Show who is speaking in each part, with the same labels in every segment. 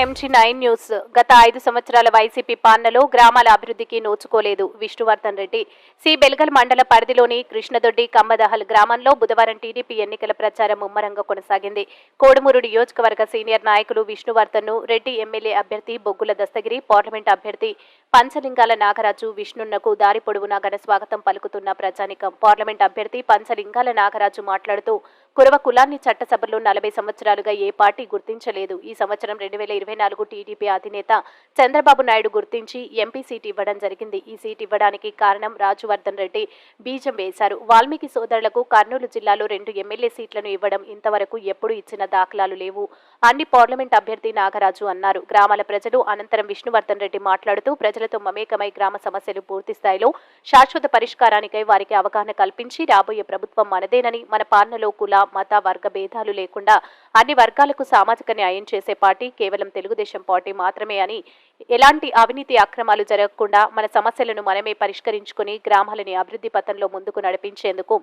Speaker 1: MG nine news గత ఐదు సంవత్సరాల వైసీపీ పాలనలో గ్రామాల అభివృద్ధికి నోచుకోలేదు విష్ణువర్ధన్ రెడ్డి. సి. బెల్గల్ మండల పరిధిలోని కృష్ణదొడ్డి కమ్మదహల్ గ్రామంలో బుధవారం టీడీపీ ఎన్నికల ప్రచారం ముమ్మరంగా కొనసాగింది. కోడుమూరు నియోజకవర్గ సీనియర్ నాయకులు విష్ణువర్ధన్ రెడ్డి ఎమ్మెల్యే అభ్యర్థి బొగ్గుల దస్తగిరి పార్లమెంట్ అభ్యర్థి పంచలింగాల నాగరాజు విష్ణున్నకు దారి పొడవునా ఘన స్వాగతం పలుకుతున్న ప్రజానికం పార్లమెంట్ అభ్యర్థి పంచలింగాల నాగరాజు మాట్లాడుతూ కురవ కులాన్ని చట్టసభలో నలభై సంవత్సరాలుగా ఏ పార్టీ గుర్తించలేదు. ఈ సంవత్సరం రెండు వేల ఇరవై నాలుగు టీడీపీ అధినేత చంద్రబాబు నాయుడు గుర్తించి ఎంపీ సీట్ ఇవ్వడం జరిగింది. ఈ సీట్ ఇవ్వడానికి కారణం రాజువర్ధన్ రెడ్డి బీజం వేశారు. వాల్మీకి సోదరులకు కర్నూలు జిల్లాలో రెండు ఎమ్మెల్యే సీట్లను ఇవ్వడం ఇంతవరకు ఎప్పుడు ఇచ్చిన దాఖలాలు లేవు. అన్ని పార్లమెంట్ అభ్యర్థి నాగరాజు అన్నారు. గ్రామాల ప్రజలు అనంతరం విష్ణువర్ధన్ రెడ్డి మాట్లాడుతూ ప్రజలతో మమేకమై గ్రామ సమస్యలు పూర్తి స్థాయిలో శాశ్వత పరిష్కారానికై వారికి అవగాహన కల్పించి రాబోయే ప్రభుత్వం మనదేనని మన పాలనలో కుల మత వర్గ భేదాలు లేకుండా అన్ని వర్గాలకు సామాజిక న్యాయం చేసే పార్టీ కేవలం తెలుగుదేశం పార్టీ మాత్రమే అని ఎలాంటి అవినీతి అక్రమాలు జరగకుండా మన సమస్యలను మనమే పరిష్కరించుకుని గ్రామాలని అభివృద్ధి పథంలో ముందుకు నడిపించేందుకు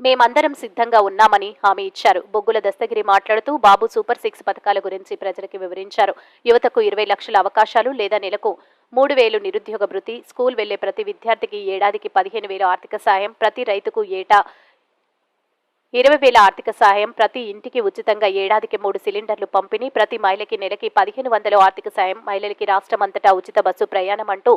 Speaker 1: మేమందరం సిద్ధంగా ఉన్నామని హామీ ఇచ్చారు. బొగ్గుల దస్తగిరి మాట్లాడుతూ బాబు సూపర్ సిక్స్ పథకాల గురించి ప్రజలకు వివరించారు. యువతకు ఇరవై లక్షల అవకాశాలు లేదా నెలకు మూడు వేలు నిరుద్యోగ భృతి స్కూల్ వెళ్ళే ప్రతి విద్యార్థికి ఏడాదికి పదిహేను వేలు ఆర్థిక సాయం ప్రతి రైతుకు ఏటా ఇరవై వేల ఆర్థిక సహాయం ప్రతి ఇంటికి ఉచితంగా ఏడాదికి మూడు సిలిండర్లు పంపిణీ ప్రతి మహిళకి నెలకి పదిహేను వందల ఆర్థిక సాయం మహిళలకి రాష్ట్రమంతటా ఉచిత బస్సు ప్రయాణం అంటూ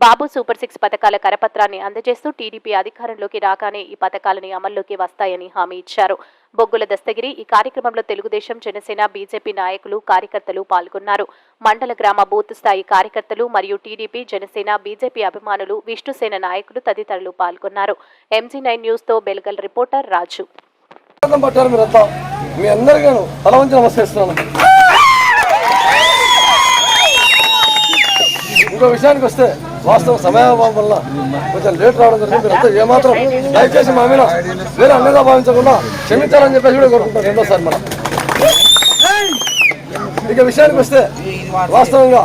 Speaker 1: బాబు సూపర్ సిక్స్ పథకాల కరపత్రాన్ని అందజేస్తూ టీడీపీ అధికారంలోకి రాగానే ఈ పథకాలని అమల్లోకి వస్తాయని హామీ ఇచ్చారు. బొగ్గుల దస్తగిరి ఈ కార్యక్రమంలో తెలుగుదేశం జనసేన బీజేపీ నాయకులు కార్యకర్తలు పాల్గొన్నారు. మండల గ్రామ బూత్ స్థాయి కార్యకర్తలు మరియు టీడీపీ జనసేన బీజేపీ అభిమానులు విష్ణుసేన నాయకులు తదితరులు పాల్గొన్నారు. ఎంజీ నైన్ న్యూస్తో బెల్గల్ రిపోర్టర్ రాజు.
Speaker 2: పట్టారు మీరంతా మీ అందరికీ తల వంచి నమస్కరిస్తున్నాను ఇంకో విషయానికి వస్తే వాస్తవం సమయాభావం వల్ల కొంచెం లేట్ రావడం జరిగింది. మీరంతా ఏమాత్రం దయచేసి మా మీద వేరే అన్నదా భావించకుండా క్షమించాలని చెప్పేసి కూడా కోరుకుంటాను రెండోసారి మనం ఇక విషయానికి వస్తే వాస్తవంగా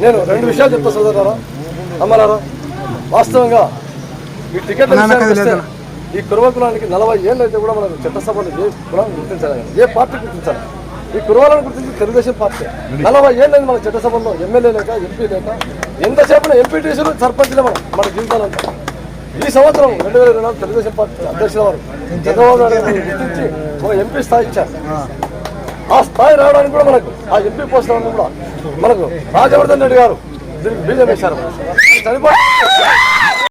Speaker 2: నేను రెండు విషయాలు చెప్తా సోదరులారా అమ్మలారా. వాస్తవంగా ఈ టికెట్ ఈ కురవ కులానికి నలభై ఏళ్ళు అయితే కూడా మనకు చట్టసభలు ఏ కులాన్ని గుర్తించాలి ఏ పార్టీ గుర్తించాలి ఈ కురవాలను గుర్తించి తెలుగుదేశం పార్టీ. నలభై ఏళ్ళైంది మన చట్టసభలో ఎమ్మెల్యే లేక ఎంపీ లేక ఎంతసేపు ఎంపీటీసీలు సర్పంచ్లే మనం మన జీవితాలంతా ఈ సంవత్సరం రెండు వేల ఇరవై నాలుగు తెలుగుదేశం పార్టీ అధ్యక్షుల వారు చంద్రబాబు నాయుడు గారిని గుర్తించి ఒక ఎంపీ స్థాయి ఇచ్చారు. ఆ స్థాయి రావడానికి కూడా మనకు ఆ ఎంపీ పోస్ట్ రావడం కూడా మనకు రాజవర్ధన్ రెడ్డి గారు దీనికి బీజం వేశారు. చనిపోయి